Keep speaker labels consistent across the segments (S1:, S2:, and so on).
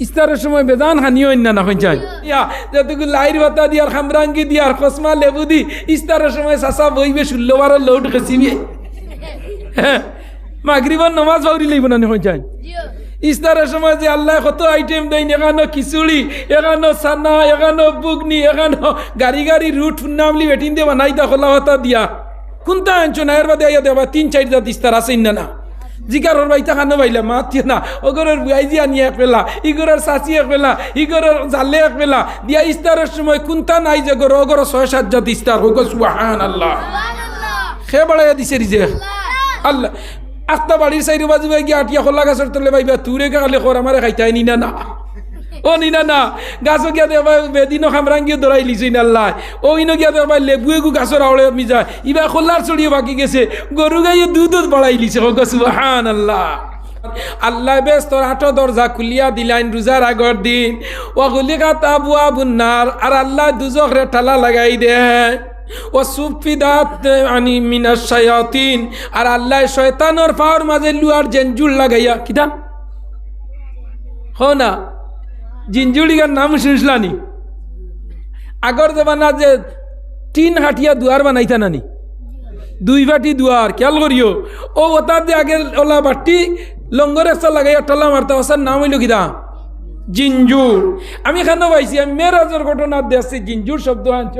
S1: ইস্তারের সময় বেদান হানিও না না যায়। ইয়া যতগুলো লাইর ভাতা দিয়ার খামরাঙ্গি দিয়ার কসমা লেবু দি ইস্তারের সময় চাচা বইবে ষোলোবারের লৌট খেসিবি। হ্যাঁ মাগরিবার নমাজ ভাউরি লইব না হয়ে যায়। ইস্তারের সময় যে আল্লাহ কত আইটেম দেয় এখানো খিচুড়ি এখানো সানা এখানো বুগনি এখানো গাড়ি গাড়ি রুট নামলি বেটিন দিয়ে বানাই দা খোলা হতা দিয়া। কোনটা আনছো? না এর বাদে আইয়া দেবা তিন চার জাত ইস্তার আছে না না। জিকার ওর বাইতা খানো বাইলা মাতিয়ে না। ওগরের বুয়াইজি আনি এক পেলা ইগরের চাচি এক পেলা ইগরের জালে এক পেলা দিয়া ইস্তারের সময় কোনটা নাই যে গর ওগর ছয় সাত জাত ইস্তার হোক সুহান আল্লাহ খে বাড়াইয়া দিছে রিজে আল্লাহ। আত্মা বাড়ির সাইডে বাজু ভাই গিয়ে আটিয়া খোলা গাছের তলে ভাইবা তুরে গালে খর আমারে খাইতাই নিনা না। ও নিনা না গাছও গিয়া দেবা বেদিনও খামরাঙ্গিও দৌড়াই লিছি নাল্লাই? ও ইনো গিয়া দেবা লেবু এগু গাছের আওড়ে মিজা ইবা খোলার চড়িয়ে বাকি গেছে। গরু গাইয়ে দুধ বাড়াই লিছে হোক সুহান আল্লাহ আল্লাহ বেশ তোর আটো দরজা খুলিয়া দিলাইন রোজার আগর দিন। ও গুলিকা তাবু আবুন্নার আর আল্লাহ দুজক রে ঠালা লাগাই দে। ও সুফিদাত আনি মিনাস শায়াতিন আর আল্লাহ শয়তানর পাওয়ার মাঝে লুয়ার জেনজুল লাগাইয়া কিতা হো না? জিনজুড়িগার নাম শুনছিলানি আগর জমানা যে টিন হাটিয়া দুয়ার বানাইতা নানি? দুই বাটি দুয়ার খেয়াল করিও ও ওতার যে আগে ওলা বাটি লঙ্গর একটা লাগাইয়া টলা মারতা ওসার নাম হইল কিনা জিঞ্জুর আমি কেন পাইছি? আমি মেয়েরাজর ঘটনা দেখছি জিঞ্জুর শব্দ আনছ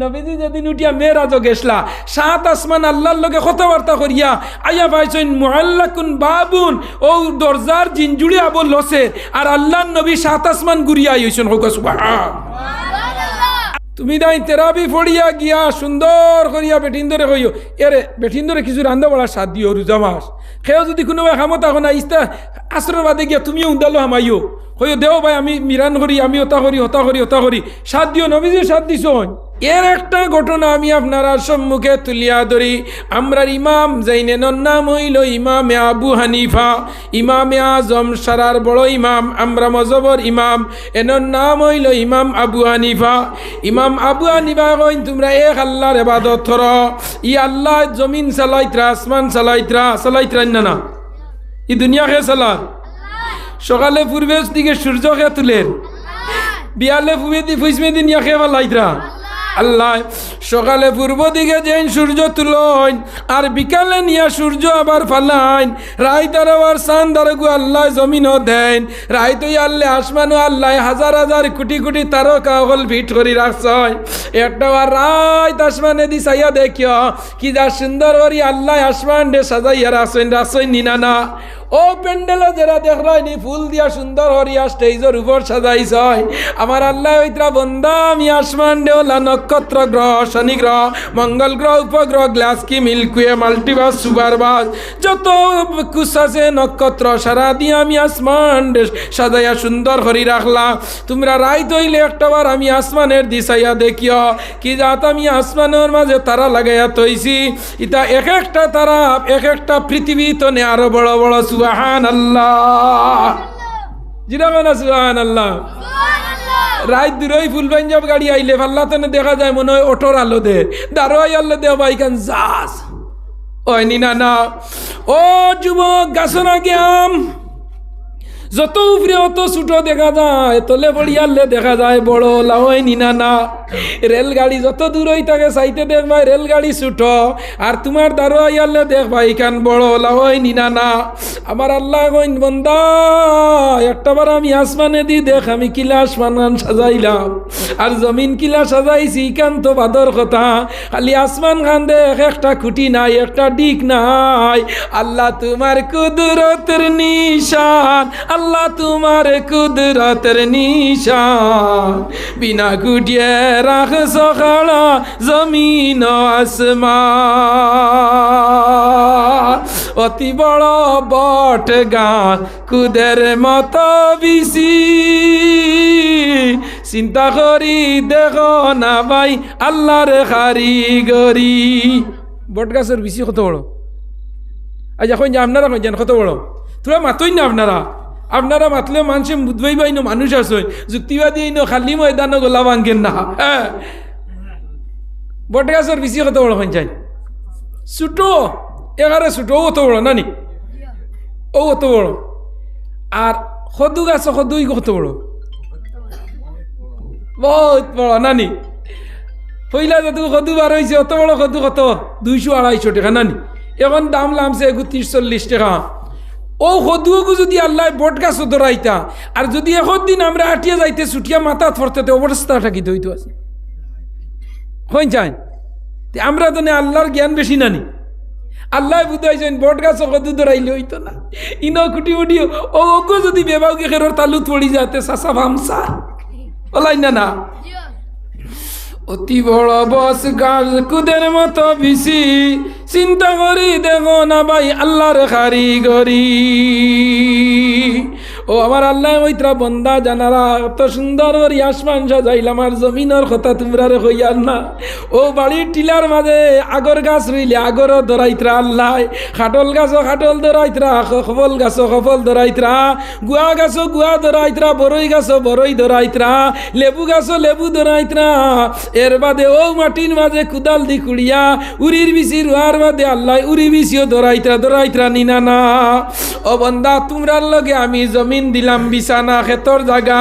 S1: নবীজি যেদিন উঠিয়া মেয়েরাজ গেছলা, সাত আসমান আল্লাহর লগে কথাবার্তা করিয়া আইয়া পাইছেন মোহাল্লাকুন বাবুন, ও দরজার জিঞ্জুড়ি আবো লসে, আর আল্লাহর নবী সাত আসমান ঘুরিয়া আইছেন হোক তুমি দাই তেরাবি ফড়িয়া গিয়া সুন্দর করিয়া বেটিন্দরে কইও, এরে বেটিন্দরে কিছু রান্ধা বড়া সাদ দিও রোজা মাস। সেও যদি কোনোবাই খামত এখন ইস্তা আশ্রয় বাদে গিয়া তুমিও উন্দালো হামাইও কইও, দেও ভাই, আমি মিরান করি আমি ওতা করি ওতা করি ওতা করি। সাদ দিও নবীজি সাদ দিছ এর একটা ঘটনা আমি আপনারা সম্মুখে তুলিয়া ধরি। আমরার ইমাম জাইনেনর নাম হইল ইমামে আবু হানিফা। ইমামে আজম সারার বড় ইমাম, আমরা মজবর ইমাম। এনর নাম হইল ইমাম আবু হানিফা। ইমাম আবু হানিফা কইন, তোমরা এক আল্লাহর এবাদত থর ই আল্লাহ জমিন চালাইত্রা, আসমান চালাইত্রা চালাইত্রা না। ই দুনিয়া খেয়ে চালা সকালে পূর্বে দিকে সূর্য খেয়ে তুলেন। বিয়ালে ফুবে দি ফুসমে দিন ইয়াকে পালাইত্রা আল্লাহ, সকালে পূর্ব দিকে যেন সূর্য তুলন, আর বিকালে নিয়া সূর্য আবার ফালাইন। রায় তার আবার সান দারগু আল্লাহ জমিনও দেন। রায় তো আল্লাহ আসমানও আল্লাহ হাজার হাজার কোটি কোটি তারকা হল ভিট করি রাখছয় একটা আর রায় আসমানে দি চাইয়া দেখিও। কি যা সুন্দর করি আল্লাহ আসমান দে সাজাইয়া রাখছেন রাখছেন নিনা না। ও প্যান্ডেলও যারা দেখলাইনি ফুল দিয়া সুন্দর হরিয়া স্টেজের উপর সাজাইছ আমার আল্লাহ ওইতরা বন্দা, আমি আসমান দেওলা, নক্ষত্র গ্রহ, শনি গ্রহ, মঙ্গল গ্রহ, উপগ্রহ গ্লাস কি মিল্কুয়ে মাল্টিভাস সুপারবাস। যত কুস আছে নক্ষত্র, সারা দিয়ে আমি আসমান সাজাইয়া সুন্দর করি রাখলা তোমরা রাই তৈলে একটাবার আমি আসমানের দিশাইয়া দেখিও। কি যাত আমি আসমানের মাঝে তারা লাগাইয়া তৈছি ইতা এক একটা তারা, এক একটা পৃথিবী তো নে আরও বড় বড় সুবাহান আল্লাহ জিরা না সুবাহান আল্লাহ রাত দূরই ফুল পাঞ্জাব গাড়ি আইলে ফাল্লা তেনে দেখা যায় মনে হয় অটোর আলো দে। দারোয়াই আল্লো দেও বাইকান যাস। ওই নিনা না। ও যুবক গাছন আম? যত উপরে অত ছোট দেখা যায়, তলে পড়িয়ালে দেখা যায়, বড় লাওয়াই নিনা না। রেলগাড়ি যত দূরই থাকে চাইতে দেখবাই রেলগাড়ি ছোট, আর তোমার দ্বারা ইয়ালে দেখবা ইখান বড় লাওয়াই নিনা না। আমার আল্লাহ কইন, বন্দা, একটাবার আমি আসমানে দি দেখ, আমি কিলা আসমান সাজাইলাম। আর জমিন কিলা সাজাইছি ইখান তো বাদর কথা। খালি আসমান খান দেখ, একটা খুঁটি নাই, একটা ডিক নাই। আল্লাহ তোমার কুদরতের নিশান, আল্লাহ তোমার কুদরতের নিশান। বিনা কুটিয়ে রাখ সকালা জমিন আসমান। অতি বড় বট গান কুদের মত বিসি চিন্তা করি দেখ না ভাই আল্লাহর কারিগরি বট গাছের বেশি কত বড়? আজ এখন যে আপনারা কত বড়? তোরা মাতই না আপনারা? আপনারা মাতলেও মানুষে বুধবাই বাইনো মানুষ আছে। যুক্তিবাদী আইনো খালি ময়দান গোলা ভাঙ্গেন না? হ্যাঁ বট গাছের বেশি কত বড় পঞ্চায়েত? ছোটো? এগারে ছোটো অত বড় নানি? ও অত বড়? আর সদু গাছ, সদুই কত বড়? বহুত বড় নানি। পইলা যত সদু বার হয়েছে অত বড় সদু কত? দুইশো আড়াইশো টাকা নানি। এখন দাম লামছে একত্রিশ চল্লিশ টাকা। ও সদুকু যদি আল্লাহ বট গাছ ধরাইতা আর যদি এখন দিন আমরা আটিয়া যাইতে ছুটিয়া মাথা থরতে অবস্থা থাকি দইতো আছে। হইন চাই? আমরা তো নে আল্লাহর জ্ঞান বেশি নানি। আল্লাহ বুধাই বুঝাইছেন বট গাছ কদু ধরাইলে হইতো না। ইনো কুটি মুটি ও ওগো যদি বেবাউকে খেরোর তালুত পড়ি যাতে সাসা ভামসা ওলাই না না। অতি বড় বস গাছ কুদের মতো বিসি চিন্তা করি দেখো না ভাই, আল্লাহর কারিগরি। ও আমার আল্লাহ মৈত্রা বন্দা জানারা এত সুন্দর করি আসমান সাজাইলাম আর জমিনের কথা তোমরা রে হইয়ার না। ও বাড়ির টিলার মাঝে আগর গাছ রইলে আগর ধরাইত্রা আল্লাহ, খাটল গাছ খাটল ধরাইত্রা সফল গাছ সফল ধরাইত্রা, গুয়া গাছ গুয়া ধরাইত্রা, বরই গাছ বরই ধরাইত্রা, লেবু গাছ লেবু ধরাইত্রা। এর বাদে ও মাটির মাঝে কুদাল দি কুড়িয়া, উরির বিচি রুয়ার বাদে আল্লাহ উরি বিচিও ধরাইত্রা ধরাইত্রা নিনা না। ও বন্দা, তোমরার লগে আমি জমিন দিলাম, বিছানা খেতর জাগা।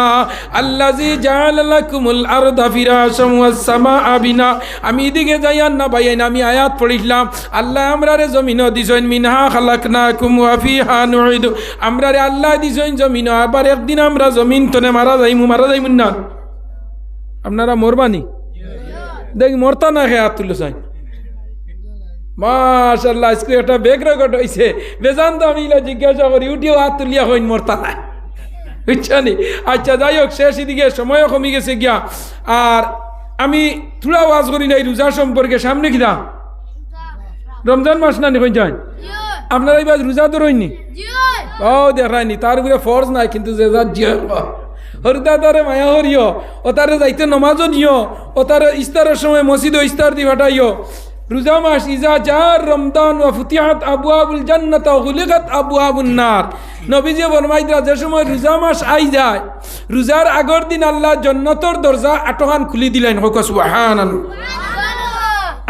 S1: আল্লাহ জি জালাকুমুল আরদা ফিরাশাম ওয়াস সামাআ বিনা। আমি এদিকে যাইয়ান না ভাইয়ান আমি আয়াত পড়িলাম। আল্লাহ আমরারে জমিন দিছেন, মিনহা খালাকনাকুম ওয়া ফিহা নুইদু আমরারে আল্লাহ দিছেন জমিন আবার একদিন আমরা জমিন তনে মারা যাইমু মারা যাইমু না। আপনারা মরবানি? দেখি মরতা না খেয়ে হাত তুলে চাই। মাশাল্লাহ আজকে একটা বেগ রেকর্ড হয়েছে বেজান তো আমি জিজ্ঞাসা করি, উঠিও হাত তুলিয়া হইন মরতা নাই বুঝছানি আচ্ছা যাই হোক, শেষ দিকে সময়ও কমে গেছে গিয়া। আর আমি থোড়া ওয়াজ করি নাই, রোজা সম্পর্কে, সামনে কিনা রমজান মাস না নিখন যান আপনারা এবার রোজা তো রইনি? ও, দেখায়নি, তার উপরে ফর্জ নাই, কিন্তু যে যার জিয়া হরিদা তারে মায়া হরিও ও তারে যাইতে নমাজও নিও, ও তার ইস্তারের সময় মসজিদ ইস্তার দি ফাটাইও রোজা মাস ইজা জার রমদান ওয়া ফুতিহাত আবু আবুল জান্নাত ওয়া গুলিকাত আবু আবুন নার। নবীজি ফরমাইদরা যে সময় রোজা মাস আই যায় রোজার আগর দিন আল্লাহ জন্নতর দরজা আটকান খুলি দিলেন। হোক সুবহান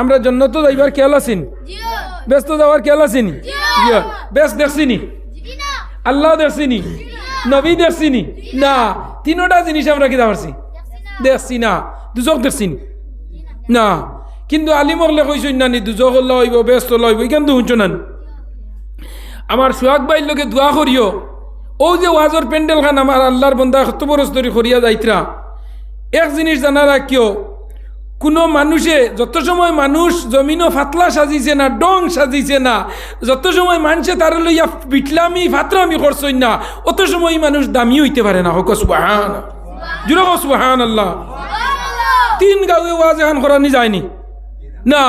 S1: আমরা জন্নত যাইবার খেয়াল আছেন? ব্যস্ত যাওয়ার খেয়াল আছেনি? বেশ দেখছিনি? আল্লাহ দেখছিনি? নবী দেখছিনি? না। তিনোটা জিনিস আমরা কি পারছি দেখছি না। দুজক দেখছিনি? না। কিন্তু আলিমকলে কইসই নানি দুজক লইব ব্যস্ত লইব ইখান তো শুনছ নানি আমার সোহাগ বাইর লোকে দোয়া করিও। ও যে ওয়াজর প্যান্ডেল খান আমার আল্লাহর বন্ধা কত বরস ধরে করিয়া যাইতরা। এক জিনিস জানা রাখিও কোনো মানুষে যত সময় মানুষ জমিনও ফাতলা সাজিছে না ডং সাজিছে না যত সময় মানুষে তার লইয়া পিটলামি ফাতরামি করছই না অত সময় মানুষ দামি হইতে পারে না। হোক সুবাহান জুড়ে সুবাহান আল্লাহ তিন গাঁয়ে ওয়াজ এখন করানি যায়নি। না,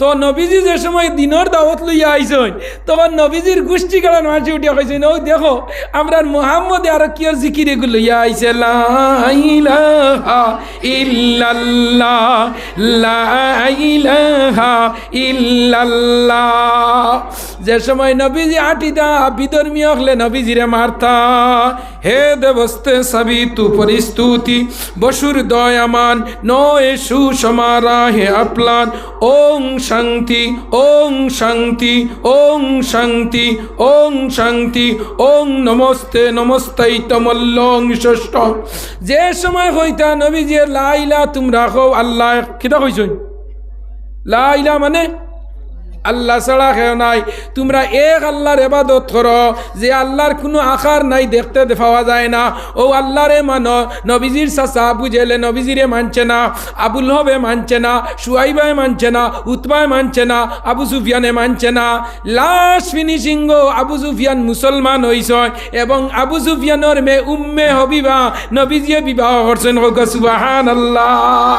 S1: তো নবীজি যে সময় দিনের দাওয়াত লইয়া আইসন তখন নবীজির গোষ্ঠী কারণ মাঝে উঠিয়া কইছেন ও দেখো, আমরা মোহাম্মদ আর কিয় জিকির এগুলো লইয়া আইছে? লা ইলাহা ইল্লাল্লাহ, লা ইলাহা ইল্লাল্লাহ। যে সময় নবীজি আটিদা বিধর্মীয় হলে নবীজিরে মারতা। হে দেবস্তে সবই তু পরিস্তুতি, বসুর দয়ামান, নয় সুসমারা হে আপলান। ওং শান্তি ওং শান্তি ওং শান্তি ওং শান্তি, ওং নমস্তে নমস্তাই তমল্লং ষষ্ঠ। যে সময় হইতা নবীজি লাইলা তোমরা কও, আল্লাহ কিতা কইছই লাইলা মানে আল্লাহ ছাড়া কেউ নাই। তোমরা এক আল্লাহর এবাদত করো, যে আল্লাহর কোনো আকার নাই, দেখতে পাওয়া যায় না। ও আল্লাহরে মানো, নবীজির চাচা আবু জেলে নবীজিরে মানছে না, আবুল হবে মানছে না সুয়াইবায় মানছে না উতবায় মানছে না, আবু সুফিয়ানে মানছে না। লাস্ট ফিনিশিং আবু সুফিয়ান মুসলমান হইছ এবং আবু সুফিয়ানোর মে উম্মে হবিবা নবীজিয়ে বিবাহ করছেন। সুবাহান আল্লাহ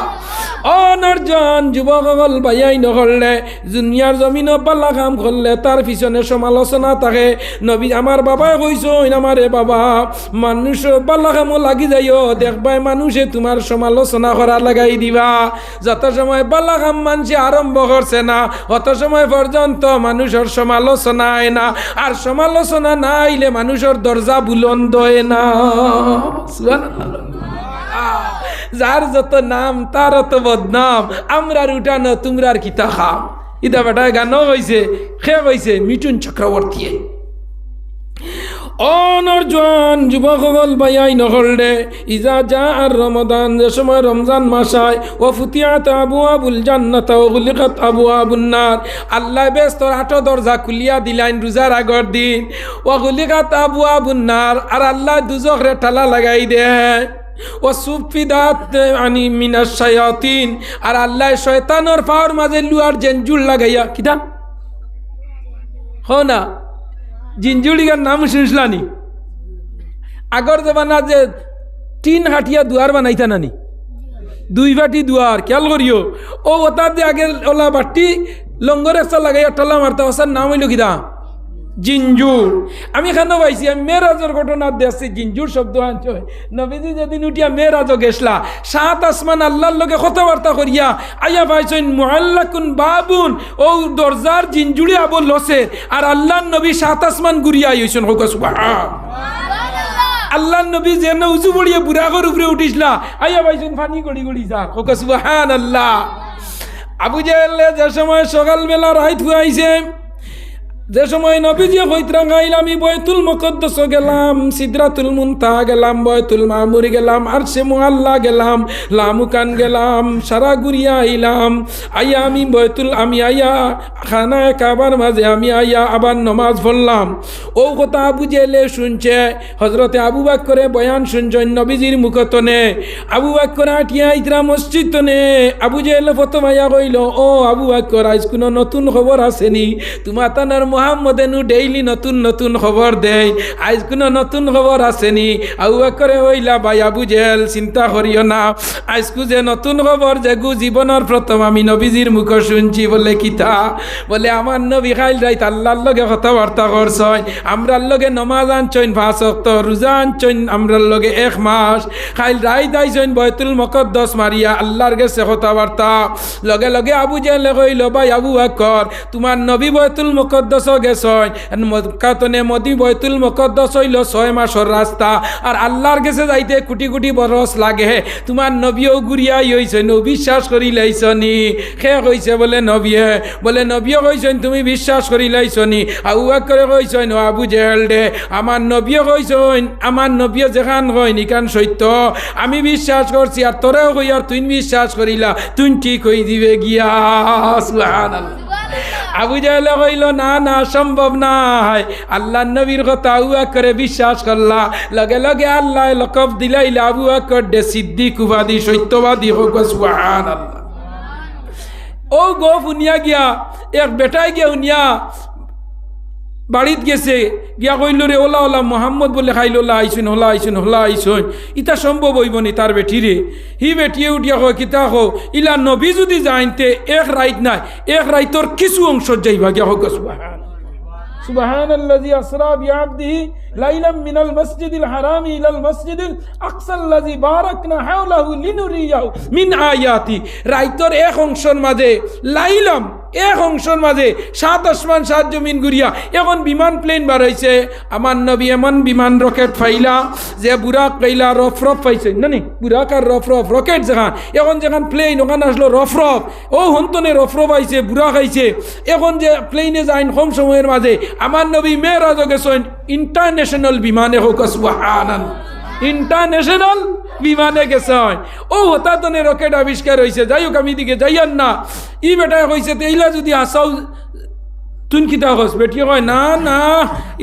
S1: অনর্জন যুবকসকল বায়াই নকরলে দুনিয়ার জমিন পাল্লা কাম করলে তার পিছনে সমালোচনা থাকে। নবী, আমার বাবাই কইস আমারে বাবা। মানুষ পাল্লা কামও লাগি যাইও। দেখবাই মানুষে তোমার সমালোচনা করা লাগাই দিবা। যত সময় পাল্লা কাম মানুষে আরম্ভ করছে না। অত সময় পর্যন্ত মানুষের সমালোচনা আয় না। আর সমালোচনা না আইলে মানুষের দরজা বুলন্দ হয় না। যার যত নাম, তার অত বদনাম। আমরার উঠানো, তোমরার কিতা খাম। ইদা বেটা গানও হয়েছে খে হয়েছে মিঠুন চক্রবর্তী। অনর জোয়ান যুবকসকল বাইয়াই নহলডে, ইজা যা আর রমদান, যে সময় রমজান মাসায় ও ফুতিয়াত আবু আবুল জান্নাত ও গুলিকাত আবু আবুন্নার আল্লাহ বেস্তর আটো দরজা খুলিয়া দিলাইন রোজার আগর দিন। ও গুলিকাত আবু আবুন্নার আর আল্লাহ দুজখরে টালা লাগাই দেয় ও সুফিদাত আনি মিনাস শায়াতিন। আর আল্লাহ শয়তানর পাওয়ার মাঝে লুয়ার জেনজুল লাগাইয়া কিটা হো না জিঞ্জুড়িগার নাম শুনছিলানি আগর জমানা যে টিন হাটিয়া দুয়ার বানাইতা নানি। দুই বাটি দুয়ার, খেয়াল করিও। ও ওতার যে আগে ওলা বাটি লঙ্গর একটা লাগাইয়া টলা মারতে, ওসার নাম হইল কিদা জিঞ্জুর। আমি কেন পাইছি আমি মেয়েরাজের ঘটনা দেখছি জিঞ্জুর শব্দ আনছে। নবীজি যেদিন উঠিয়া মেয়েরাজও গেছলা সাত আসমান আল্লাহর লগে কথাবার্তা করিয়া আইয়া পাইছেন মোহাল্লাকুন বাবুন ও দরজার জিঞ্জুড়ি আবল লসে আর আল্লাহর নবী সাত আসমান ঘুরিয়া আইছেন হোক আল্লাহ নবী যেন উঁচু বড়িয়ে বুড়াগর উপরে উঠিসলা আইয়া পাইছেন ফানি গড়ি গড়ি যা হোক সুবাহান আল্লাহ আবু জাহেল যে সময় সকালবেলা রাইত আইছে যে সময় নবীজি হইতরা গাইল আমি বয়তুল মকদ্দস গেলাম, সিদ্রাতুল মুনতা গেলাম বয়তুল মামুরি গেলাম আর সে মোয়াল্লা গেলাম, লামুকান গেলাম, সারা গুড়িয়া আইলাম। আইয়া আমি বয়তুল আমি আইয়া খানা কাবার মাঝে আমি আইয়া আবার নমাজ পড়লাম। ও কথা আবু জেলে শুনছে হজরতে আবু বাক করে বয়ান শুনছেন নবীজির মুখতনে। আবু বাক করে আটিয়া ইতরা মসজিদ তনে আবু জেলে ফতো ভাইয়া কইল ও আবু বাক করে আজ কোনো নতুন খবর আসেনি। তোমার তানার মোহাম্মদে নু ডেইলি নতুন নতুন খবর দেয় আজ কোনো নতুন খবর আসেনি। আউ করে হইলা ভাই আবু জেল চিন্তা করিও না। আজকু যে নতুন খবর, যে গু জীবনের প্রথম আমি নবীজির মুখ শুনছি বলে কিতা বলে আমার নবী খাইল রাইত আল্লাহর লগে কথাবার্তা করছই আমরার লগে নমাজ আনছইন পাঁচ রোজা আনছইন আমরার লগে এক মাস। খাইল রাইত আইছইন বয়তুল মকদ্দস মারিয়া আল্লাহর গেছে কথাবার্তা লগে লগে আবু জেলে কইল, ভাই আবু আকর তোমার নবী বয়তুল মকদ্দস গেছয় মক্কাতনে মদি বয়তুল মকদ্দস হইল ছয় মাসের রাস্তা। আর আল্লাহর গেছে যাইতে কোটি কোটি বরস লাগে। তোমার নবীও গুড়িয়াই হইছে বিশ্বাস করি লাইছনি। সে কইছে বলে নবীয়ে। বলে নবীও কইছেন তুমি বিশ্বাস করি লাইছনি। আউ করে কইছেন আবু জেহেল দে। আমার নবীও কইছেন আমার নবীও যেখান কই নিকান সত্য। আমি বিশ্বাস করছি আর তোরেও কই আর তুই বিশ্বাস করিলা তুই ঠিক হই দিবে গিয়া। সুবহানাল্লাহ। আবু জাহেলে কইল, না না, সম্ভব নাই আল্লাহ নবীর কথা উয়া করে বিশ্বাস করলা। লগে লগে আল্লাহ লকব দিলাইলা আবু আকর ডে সিদ্দিক উপাধি, সত্যবাদী হোক সুহান আল্লাহ ও গো উনিয়া গিয়া, এক বেটায় গিয়া উনিয়া বাড়িত গেছে গিয়া কইল রে ওলা ওলা মোহাম্মদ বলে খাইল ওলা আইসুন হোলা আইসুন হোলা আইসুন ইটা সম্ভব হইব নি তার বেটিরে হি বেটিয়ে উঠিয়া কয় কিতা হো ইলা নবী যদি যাইতে এক রাইত নাই এক রাইতর কিছু অংশ যাইবা গিয়া হোক সুবাহান سبحان الذي أسرى بعبده ليلا من المسجد الحرام إلى المسجد الأقصى الذي باركنا حوله لنريه من آياتي রাইতর এক অংশর মাঝে লাইলাম এক অংশর মাঝে সাত আসমান, সাত জমিন ঘুরিয়া এখন বিমান প্লেন হয়েছে আমার নবী এমন বিমান রকেট ফাইলা যে বুড়াক পাইলা, রফ রফ পাইছে। নানি বুড়াক আর রফ রফ রকেট যেখান। এখন যেখান প্লেন ওখানে আসলো রফ রফ। ও হন্তনে রফ রফ আইছে বুড়া খাইছে এখন যে প্লেনে যাইন কম সময়ের মাঝে, আমার নবী মেয়েরাজও গেছেন ইন্টারন্যাশনাল বিমানে হোক ইন্টারন্যাশনাল বিমানে গেছে ও হতাতনে রকেট আবিষ্কার হয়েছে যাই হোক, আমি দিকে যাইয়ান না। ই বেটা কইছে তেইলা যদি আসাও তুন কিতা হস। বেটিয়ে কয়, না না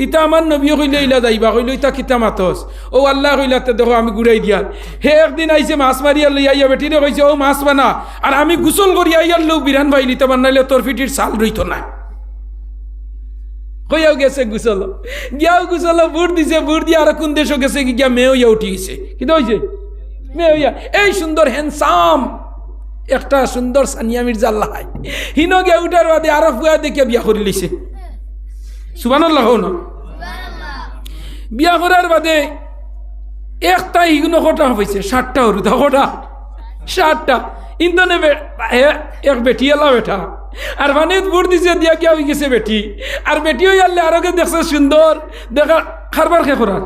S1: ইটা আমার নবী কইলে ইলা যাইবা, কইলে ইটা কিতা মাতস ও আল্লাহ কইলা, তে দেখো, আমি ঘুরাই দিয়ার হে একদিন আইছে, মাছ মারিয়া লই আইয়া বেটিরে কইছে, ও মাছ বানা, আর আমি গুসল করি আইয়ার লোক বিরান ভাই নিতে বানাইলে তোর ফিটির সাল রইতো না। হইয়াও গেছে গুছল গিয়াও গুছল বুট দিছে, বুট দিয়ে আর কোন দেশও গেছে গিয়া মেয়ে হইয়া উঠি গেছে। কিন্তু হয়েছে মেয়ে হইয়া এই সুন্দর হ্যান্ডসাম একটা সুন্দর সানিয়া মির্জা আল্লাহ হিন গিয়া উঠার বাদে আরও ফুয়া দেখে বিয়া করে লিছে সুবানাল্লাহ না। বিয়া করার বাদে একটা ইগুনো কটা হয়েছে ষাটটা হরুদা কটা ষাটটা ইন্দনে এক বেটি এলা বেটা। আর মানে বুট দিছে দিয়া গিয়া হয়ে গেছে বেটি। আর বেটি হয়ে আনলে আরোকে দেখছে সুন্দর। দেখা খারবার খে করার?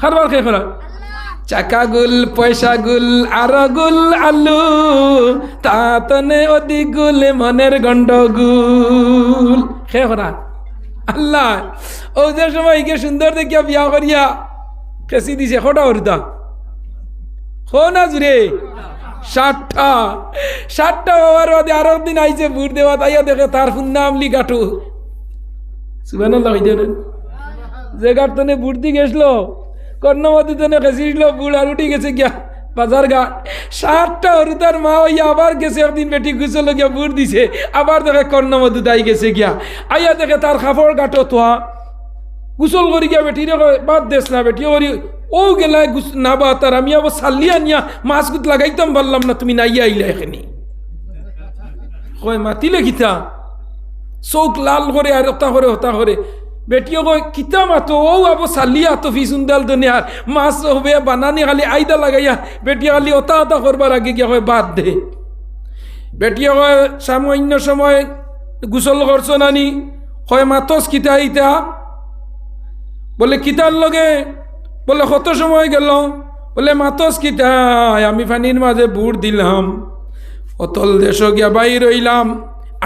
S1: খারবার খে করার? চাকা গুল পয়সা গুল আর গুল আলু তাতনে অদি গুল মনের গন্ডগুল। খে করার আল্লাহ, ও যে সময় কে সুন্দর দেখিয়া বিয়া করিয়া কেসি দিছে কটা হরুদা হো না জুড়ে ষাটটা ষাটটা বাবার বাদে আরও দিন আইছে বুট দেওয়া তাইয়া দেখে তার ফুন্না আমলি কাটু সুবান যে গাটতনে বুট দি গেছিল কর্ণমতি তনে খেসিছিল বুড় উঠি গেছে গিয়া বাজার ঘাট ষাটটা হরুতার মা হইয়া আবার গেছে, একদিন বেটি গুছল গিয়া বুট দিছে, আবার দেখে কর্ণমধু দাই গেছে গিয়া। আইয়া দেখে তার কাপড় গাটো তোয়া গুসল করি গিয়া বেটি রে বাদ দেশ না বেটি করি ও গেলায় গুস না বা তার আমি আবার সাল্লিয়া নিয়া মাছ গুত লাগাইতাম, পারলাম না, তুমি নাইয়া আইলা এখানে। কয়, মাতিলে কিতা? চৌক লাল করে আর হতা করে হতা করে বেটিও কয়, কিতা মাতো ও আবো সালিয়া তো ফিসুন্দাল দুনিয়ার মাছ হবে বানানি খালি আইদা লাগাইয়া। বেটি খালি হতা হতা করবার আগে গিয়া কয়, বাদ দে। বেটিও কয় সামান্য সময় গুসল করছ নানি। কয় মাতস কিতা ইতা? বলে কিতার লগে? বলে, কত সময় গেল? বলে মাতস কিতায় আমি ফানির মাঝে বুট দিলাম। অতল দেশ গিয়া বাইর হইলাম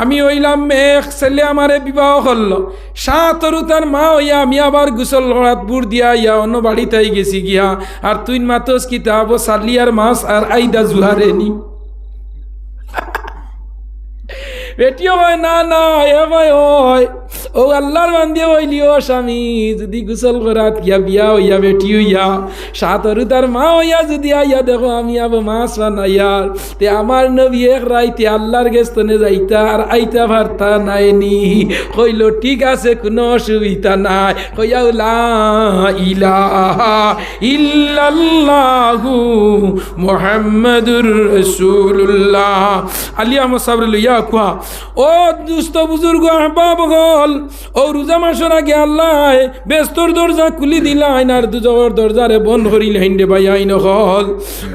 S1: আমি হইলাম মেঘ ছেলে আমারে বিবাহ করল। সাত তার মা হইয়া আমি আবার গুসল লড়াত বুড় দিয়া ইয়া অন্য বাড়িতে গেছি গিয়া। আর তুই মাতস কিতাব সালিয়ার মাছ আর আইদা জুহারে নি। বেটিও হয় না না, এ ভাই ওই ও আল্লাহর বান্দিয়ে হইলি ও স্বামী, যদি গুসল করাত গিয়া বিয়া হইয়া, বেটি হইয়া, সাতরু তার মা হইয়া যদি আইয়া, দেখো আমি আবো মাছ বানাইয়ার তে আমার নবী এক রাইতে আল্লাহর গেস্তনে যাইতা, আর আইতা ভারতা নাইনি। কইল, ঠিক আছে, কোনো অসুবিধা নাই। কইয়া, লা ইলাহা ইল্লাল্লাহু মুহাম্মাদুর রাসূলুল্লাহ। আলী আহমদ ইয়া কুয়া, ও দুস্থ বুজুর্গ আহবাব হল ও রোজা মাসের আগে আল্লাহ ব্যস্তর দরজা খুলি দিলাইন আর দুজর দরজারে বন্ধ করিল হিন্ডে ভাই, আইন হল।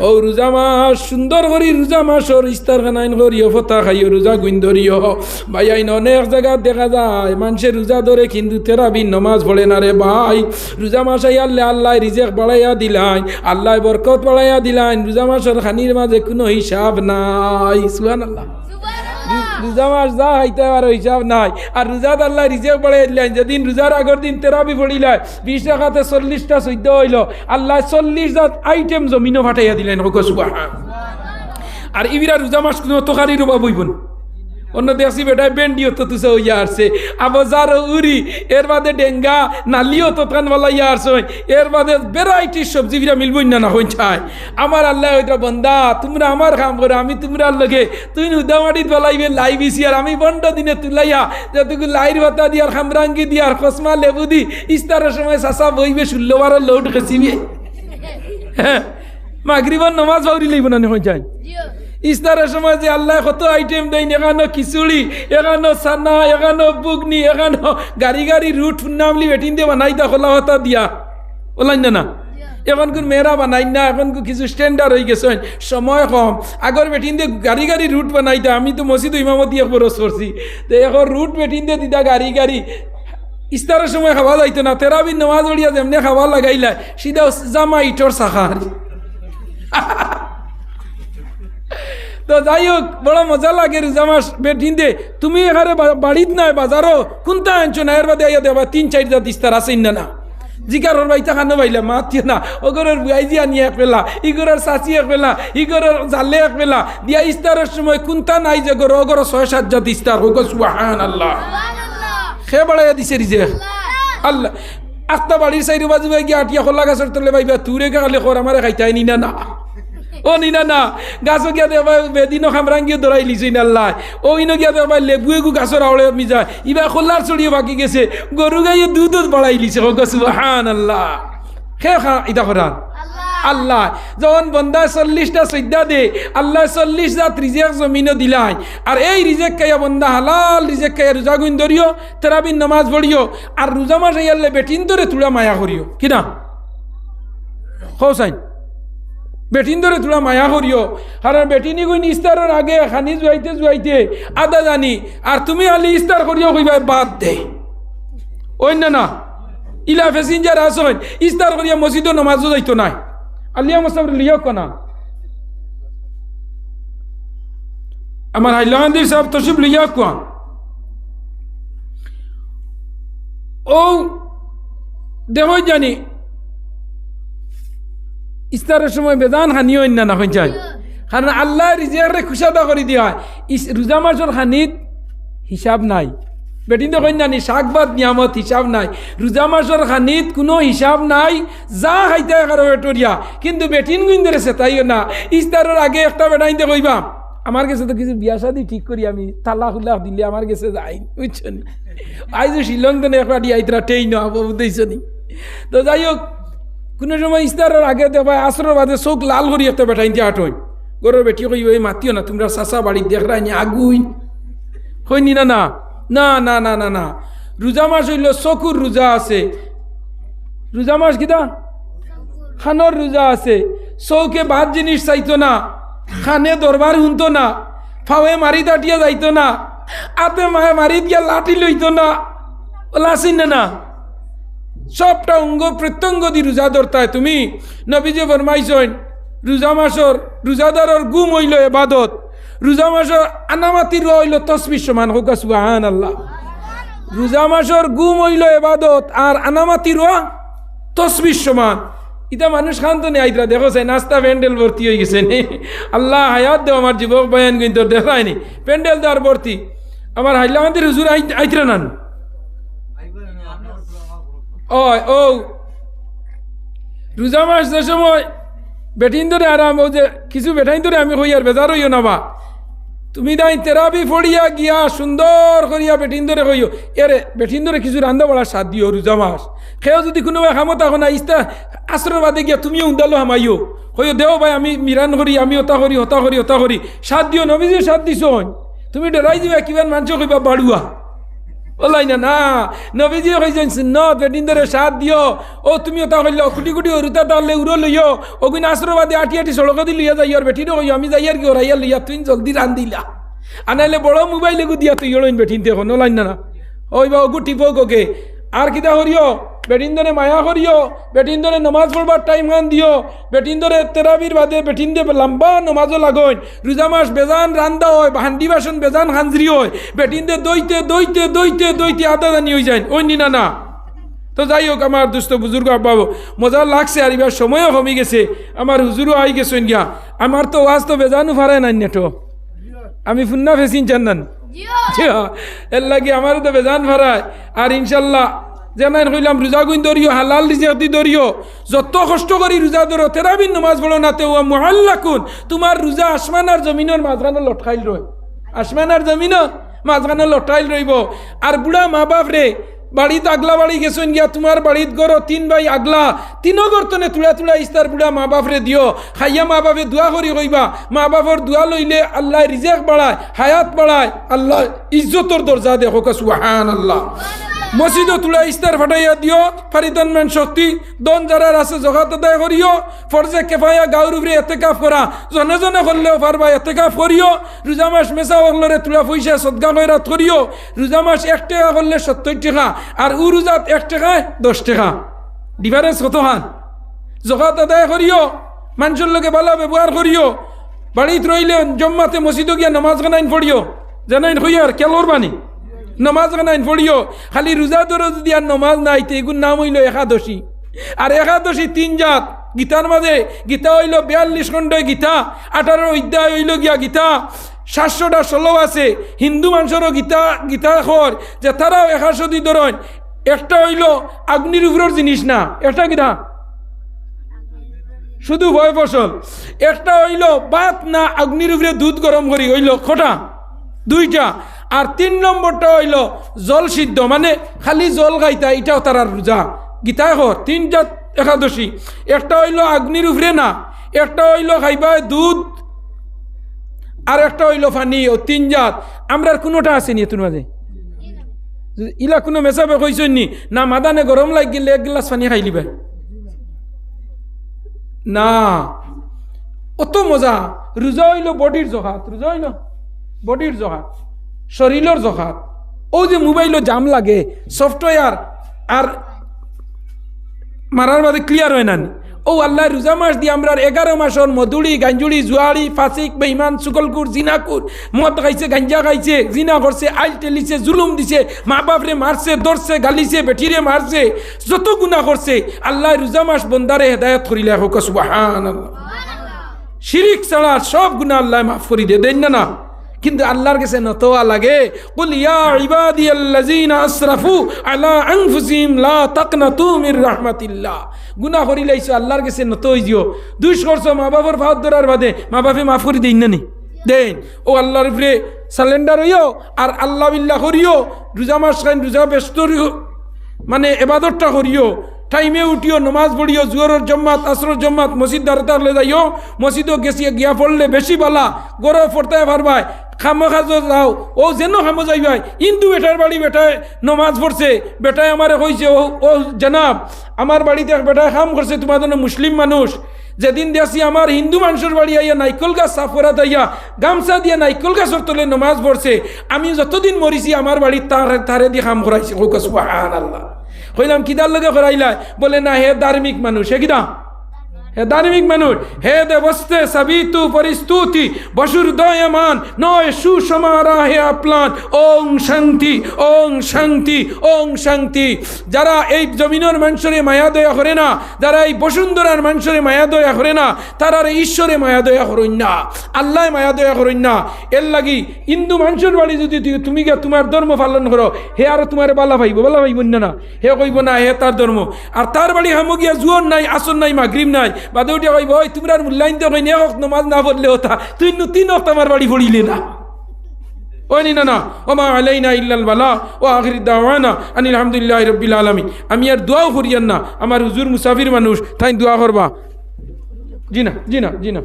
S1: ও রোজা মাস, সুন্দর করি রোজা মাসর ইস্তার খানাইন করিও ফতা খাইও, রোজা গুইন ধরিও। ভাই, আইন অনেক জায়গা দেখা যায়, মানুষের রোজা ধরে কিন্তু তেরাবি নমাজ পড়ে না রে ভাই। রোজা মাস আইয়ালে আল্লাহ রিজেক বাড়াইয়া দিলাইন, আল্লাহ বরকত বাড়াইয়া দিলাইন, রোজা মাসের খানির মাঝে কোনো হিসাব নাই সুহান আল্লাহ রোজা মাস যা হাইতে আর হিসাব নাই। আর রোজাত আল্লাহ রিজেক বাড়াই দিলেন, যেদিন রোজার আগের দিন তেরাবি পড়িলাই বিশ টাকাতে চল্লিশটা চৈদ্য হইল। আল্লাহ চল্লিশ জাত আইটেম জমিনও ফাটাইয়া দিলেন হোক আর ইবিরা রোজা মাস কোনো তোকারি রোবা বইবন। অন্য দেশি বেটায় বেন্ডিও তো তুসে হইয়া আসছে। আবার উরি এর বাদে ডেঙ্গা নালিও তো কান বলাইয়া আসছে। এর বাদে ভ্যারাইটি সবজি বিরা মিলবই না না হই চাই আমার আল্লাহ ওইটা বন্দা তোমরা আমার কাম করো আমি তোমরা লগে তুই উদামাটিত বলাইবে লাই বিছি আর আমি বন্ড দিনে তুলাইয়া যতটুকু লাইর ভাতা দিয়ার খামরাঙ্গি দিয়ার কসমা লেবু দি ইস্তারের সময় চাষা বইবে ষোলোবারের লৌট খেসিবে। হ্যাঁ মাগরিবার নমাজ বাউরি লইব না হয়ে যায় ইস্তারের সময় যে আল্লাহ কত আইটেম দেয়, এখানো খিচুড়ি, এখানো সানা এখানো বুগনি, এখানো গাড়ি গাড়ি রুট নামলি বেটিন দিয়ে বানাই দা খোলা হতা দিয়া। ওলাই না না? এখন কোন মেয়েরা বানাই না, এখন কিছু স্ট্যান্ডার্ড হয়ে গেছে। সময় কম। আগর বেটিন দিয়ে গাড়ি গাড়ি রুট বানাইতা আমি তো মসজিদ ইমামতি এক বরস করছি। তো এখন রুট বেটিন দিয়ে দিদা গাড়ি গাড়ি ইস্তারের সময় খাওয়া যাইতো না। তেরাবিন নামাজ পড়িয়া যেমনি খাওয়া লাগাইলা, সিধা জামা ইটর সাখার। তো যাই হোক, বড় মজা লাগে রোজা মাস বেটিন দে তুমি এখানে বাড়িত নাই, বাজারও। কোনটা আনছো? না এর বাদে আইয়া দেবা, তিন চারটা দিস্তার আছে না না। জিকার ওর বাইতা খানো বাইলা মাতিয়ে না। ওগরের বুয়াইজি আনি এক পেলা ইগরের চাচি এক পেলা ইগরের জালে এক পেলা দিয়া ইস্তারের সময় কোনটা নাই যে গর? ওগর ছয়, সাত জাত ইস্তার হোক সুহান আল্লাহ সে বাড়াইয়া দিছে রিজে আল্লাহ। আস্তা বাড়ির সাইডে বাজু গিয়ে আটিয়া খোলা গাছের তলে বাইবা, তুরে গালে খর আমারে খাইতাই নি না না। ও নিনা না গাছও গিয়া দেবা বেদিনও খামরাঙ্গিও দৌড়াই লিছি নাল্লাই ও ইনো গিয়া দেবা লেবু এগু গাছর আওড়ে মিজা ইবা খোল্লার চড়িয়ে বাকি গেছে। গরু গাইয়ে দুধ দুধ বাড়াই লিছে। ও গছ হান আল্লাহ খে খা ইটা করান আল্লাহ যখন বন্দা চল্লিশটা চৈদ্যা দে আল্লাহ চল্লিশ জাত রিজেক জমিনও দিলাই। আর এই রিজেক খাইয়া বন্দা হালাল রিজেক খাইয়া রোজা গুণ ধরিও তেরাবিন নামাজ পড়িও আর রোজা মাস আইয়ালে বেটিন ধরে তুলা মায়া করিও কিনা হৌসাইন বেটিন ধরে তোরা মায়া করিও। কারণ বেটিনি কই ইস্তারের আগে, খানি জুয়াইতে জুয়াইতে আদা জানি আর তুমি আলি ইস্তার করিও কইবা, বাদ দে। অন্য না না। ইলা ফেসিঞ্জার আসন ইস্তার করিয়া মসজিদও নমাজও যাইতো নাই। আলিয়া মসাব লিও কনা। আমার হাইলাকান্দির সাহেব তসিব লিয়া কোয়া ও দেহ জানি ইস্তারের সময় বেদান হানিও না না হয়ে যায়। কারণ আল্লাহ রিজিয়ারে খুশাদা করে দিয়া হয়। রোজা মাসের হানিত হিসাব নাই। বেটিন তো কইন জানি শাকবাদ নিয়ামত হিসাব নাই। রোজা মাসের খানিত কোনো হিসাব নাই। যা খাইতে কারও বেটরিয়া কিন্তু বেটিন গুইন ধরেছে তাইও না। ইস্তারের আগে একটা বেটাইতে কইবা, আমার কাছে তো কিছু বিয়া শাদি ঠিক করি আমি তালা খুলা দিলে আমার কাছে যাই। বুঝছেন? আইজ শিলং তো দিয়ে আইতরা টেই না বুঝতেছ নি তো যাই হোক কোনো সময় ইস্তারের আগে দেবা আসরের বাদে চোখ লাল করি একটা বেটাইতে আটই গরুর বেটি কই ওই মাতিও না, তোমরা চাচা বাড়ি দেখরা নি, আগুই। হয়নি না না না না না না না রোজা মাস হইল চকুর রোজা আছে। রোজা মাস কিতা খানোর রোজা আছে। চৌকে বাদ জিনিস চাইতো না, খানে দরবার শুনতো না, ফাওয়ে মারি দাটিয়া যাইতো না, আতে মায়ে মারি দিয়া লাঠি লইতো না। ওলাসিন না। সবটা অঙ্গ প্রত্যঙ্গ দি রোজা ধরতায় তুমি। নবীজে ফরমাইছেন, রোজা মাসর রোজাদারর গুম হইল এবাদত রোজা মাসর আনামাতি রোয়া হইল তসবির সমান হোক সুবাহান আল্লাহ রোজা মাসর গুম হইল এবাদত আর আনামাতি রোয়া তসবির সমান। ইটা মানুষ খান তো নেই দেখো চাই নাস্তা প্যান্ডেল ভর্তি হয়ে গেছে নে। আল্লাহ হায়াত দেও, আমার যুবক বয়ান কিন্তু দেখায়নি। প্যান্ডেল দেওয়ার ভর্তি। আমার হাইলামান্দির হুজুর আইতরা নান। ও ও। রোজা মাস যে সময় বেটিন ধরে আরাম, ও যে কিছু বেটাইন ধরে আমি হই আর বেজার হইও না বা। তুমি তাই তেরাবি ফড়িয়া গিয়া সুন্দর করিয়া বেটিন ধরে কইও। এরে বেটিন ধরে কিছু রান্ধা বড়া সাদ দিও রোজা মাস। খেয়েও যদি কোনো খামত এখন ইস্তা আশ্রয় বাদে গিয়া তুমিও উন্দালো হামাইও। কইও, দেও ভাই, আমি মিরান করি, আমি ওটা করি ওটা করি ওটা করি। সাদ দিও নবীজি সাদ দিছ তুমি ডরাই দিবা, কিমান মাংস কইবা বাড়ুয়া। ওলাই না না। নবীজি কইছেন, সুন্নত বেটিন ধরে সাত দিও। ও তুমি তা হইলে কুটি কুটি অরুতা তাহলে উড়ো লইও। ওগুন আশ্রবাদে আটি আটি সড়ক দি লইয়া যাই আর বেটিন কই আমি যাই আর কি ওরাইয়া লইয়া তুই জলদি রান্দিলা আনাইলে বড় মোবাইল গু দিয়া তুই ওড়ইন বেটিন দেখো নলাইন না না। ওই বা ওগু টিপো কোকে আর কিতা করিও? বেটিন ধরে মায়া করিও বেটিন ধরে নমাজ পড়বার টাইম গান দিও বেটিন ধরে তেরাবির বাদে বেটিন দিয়ে লম্বা নমাজও লাগন রোজা মাস বেজান রান্দা হয় হান্ডি বাসন বেজান হাঞ্জরি হয় বেটিন দিয়ে দইতে দইতে দইতে দইতে আদা দানি হয়ে যায়। ওই না না তো যাই হোক আমার দুস্থ বুজুর্গ আব্বাবু মজা লাগছে আর এবার সময়ও কমে গেছে। আমার হুজুরও আই গেছেন গিয়া। আমার তো ওয়াজ তো বেজানও ফারে নাই নেটো। আমি ফুন্না ফেসিন চান্দান। এর লাগে আমারও তো বেজান ফারায়। আর ইনশাল্লাহ যেমন কইলাম রোজা গুইন ধরিও হালাল রিজাতি ধরিও যত কষ্ট করি রোজা ধরো তেরাবিন নমাজ পড়ো না তেও মহাল্লা কুন তোমার রোজা আসমান আর জমিনের মাঝখানে লটকাইল রয় আসমান আর জমিনত মাঝখানে লটকাইল রইব আর বুড়া মা বাপ রে বাড়িত আগলা বাড়ি গেছেন গিয়া তোমার বাড়িত গড় তিন ভাই আগলা তিনও গর্তনে তুলা তুলা ইস্তার বুড়া মা বাপরে দিও খাইয়া মা বাপে দোয়া করি কইবা, মা বাপর দোয়া লইলে আল্লাহ রিজেক বাড়ায় হায়াত বাড়ায় আল্লাহ ইজ্জতর দরজা দেখো সুহান আল্লাহ মসজিদ তুলা ইস্তার ফাটাইয়া দিও, ফারিদান মান শক্তি, দন যারার আছে জগাত আদায় করিও, ফরজে কেফায়া গাউর উপরে এতেকাফ করা, জনে জনে করলেও পারবা এতেকাফ করিও, রোজা মাস মেসা হলরে তুলা পয়সা সদগা কইরাত করিও রোজা মাস এক টাকা করলে সত্তর টাকা, আর উ রোজাত এক টাকায় দশ টাকা। ডিফারেন্স কত হান জগাত আদায় করিও, মানুষের লোকে ভালো ব্যবহার করিও, বাড়িত রইলে জম্মাতে মসজিদ গিয়া নমাজ গানাইন পড়িও, জানাইন হইয়ার, কেলোর বাণী। নমাজ গানাইন পড়িও খালি রোজা ধরো যদি আর নমাজ নাই তো এগুর নাম হইল একাদশী। আর একাদশী তিন জাত গীতার মাঝে গীতা হইল বিয়াল্লিশ খণ্ডই গীতা আঠারো অধ্যায় হইল গিয়া গীতা। সাতশোটা ষোলো আছে, হিন্দু মানুষেরও গীতা গীতা খর যে তারাও একাশদি ধরেন একটা হইল আগ্নির উপরের জিনিস না, একটা গীতা শুধু ভয় ফসল একটা হইল বাত না অগ্নির উপরে দুধ গরম করি হইল খোটা। দুইটা। আর তিন নম্বরটা হইল জল সিদ্ধ মানে খালি জল গাইতা, এটাও তার রোজা। গীতা হর তিনটা একাদশী। একটা হইল অগ্নির উপরে না, একটা হইল খাইবা দুধ, আর একটা হইল ফানি ও তিন জাত। আমরা কোনোটা আসেনি তোর মাঝে ইলা কোনো মেসাবে কইসনি নি? না, মাদানে গরম লাগিলে এক গ্লাস পানি খাই লিবে। না, অত মজা। রোজা হইল বডির জহাত রোজা হইল বডির জহাত শরীরের জহাত ও যে মোবাইলও জাম লাগে সফটওয়্যার আর মারার বাদে ক্লিয়ার হয় না ও আল্লাহ রোজা মাস দিয়ে আমরা এগারো মাসর মধুরি গাঞ্জুড়ি জুয়ারি ফাসিক, বেইমান সুকলকুর জিনাকুর, মদ খাইছে, গাঞ্জা খাইছে, জিনা করছে, আইল টেলিছে, জুলুম দিছে, মা বাপরে মারছে ধরছে গালিছে, বেঠিরে মারছে, যত গুণা করছে, আল্লাহ রোজা মাস বন্দারে হেদায়ত করিলে হোক সুবাহান শিরিক ছাড়া সব গুণা আল্লাহ মাফ করি দে দেন না না। কিন্তু আল্লাহর কাছে নতোয়া লাগে, কুল ইয়া ইবাদিয়াল্লাযিনা আসরাফু আলা আনফুসিহিম লা তাকনাতু মির রাহমাতিল্লাহ। গুনাহ করিলাইছো আল্লাহর কাছে নত হইজিও দুই করছ মা বাবার ভাত ধরার বাদে মা বাপে মাফ করে দিন না নি? দেন। ও আল্লাহর উপরে সালেন্ডার হইও আর আল্লাহ বিল্লাহ করিও, রোজা মাস খান রোজা ব্যস্ত মানে এবাদতটা করিও। টাইমে উঠিও, নমাজ পড়িও, জুয়রের জম্মাত আসরের জম্মাত মসজিদ দাঁড়াতে যাইও, মসজিদও গেছি গিয়া পড়লে বেশি বালা গরো পড়তে পারবাই। খামো খাজো যাও ও যেন খামো যাইবাই ইন্দু বেটার বাড়ি বেটায় নমাজ পড়ছে। বেটায় আমারে কইছে, ও ও জানাব, আমার বাড়িতে বেটায় খাম করছে, তোমার জন্য মুসলিম মানুষ। যেদিন দেখছি আমার হিন্দু মানুষের বাড়ি আইয়া নাইকল গাছ সাফ করা দাইয়া গামছা দিয়া নাইকল গাছের তলে নমাজ পড়ছে, আমি যতদিন মরিছি, আমার বাড়ির তার, তারে দিয়ে খাম করাইছে। আল্লাহ কইলাম, কিদার লগে করাইলাই? বলে, না, হে ধার্মিক মানুষ, হে কিদা হে ধার্মিক মানুষ, হে দেবস্তে সাবিতু পরিস্তুতি বসুর দয়মান নয় সুসমারা হে আপলান, ওং শান্তি ওং শান্তি ওং শান্তি। যারা এই জমিনের মানুষরে মায়া দয়া করে না, যারা এই বসুন্ধরার মানুষরে মায়া দয়া করে না, তারা ঈশ্বরে মায়া দয়া করইন না আল্লাহ মায়া দয়া করইন না। এর লাগি হিন্দু মানুষের বাড়ি যদি তুমি গিয়া তোমার ধর্ম পালন করো, হে আর তোমার বালা ভাইব বালা ভাইব না হে কইব না, হে তার ধর্ম। আর তার বাড়ি হামগিয়া জুয়ন নাই আসন নাই মাগরিম নাই বাদে উঠিয়া কইব, ওই, তোমরা মূল্যায়ন তো কইনি হক নমাজ না পড়লে হতা। তুই নু তিন হক আমার বাড়ি পড়িলে না। ওই, না না ওমা আলাইনা ইল্লাল বালা ও আখির দাওয়ানা আনিল আলহামদুলিল্লাহ রব্বিল আলামিন। আমি আর দোয়াও করিয়ান না। আমার হুজুর মুসাফির মানুষ, তাই দোয়া করবা। জি না জি না জি না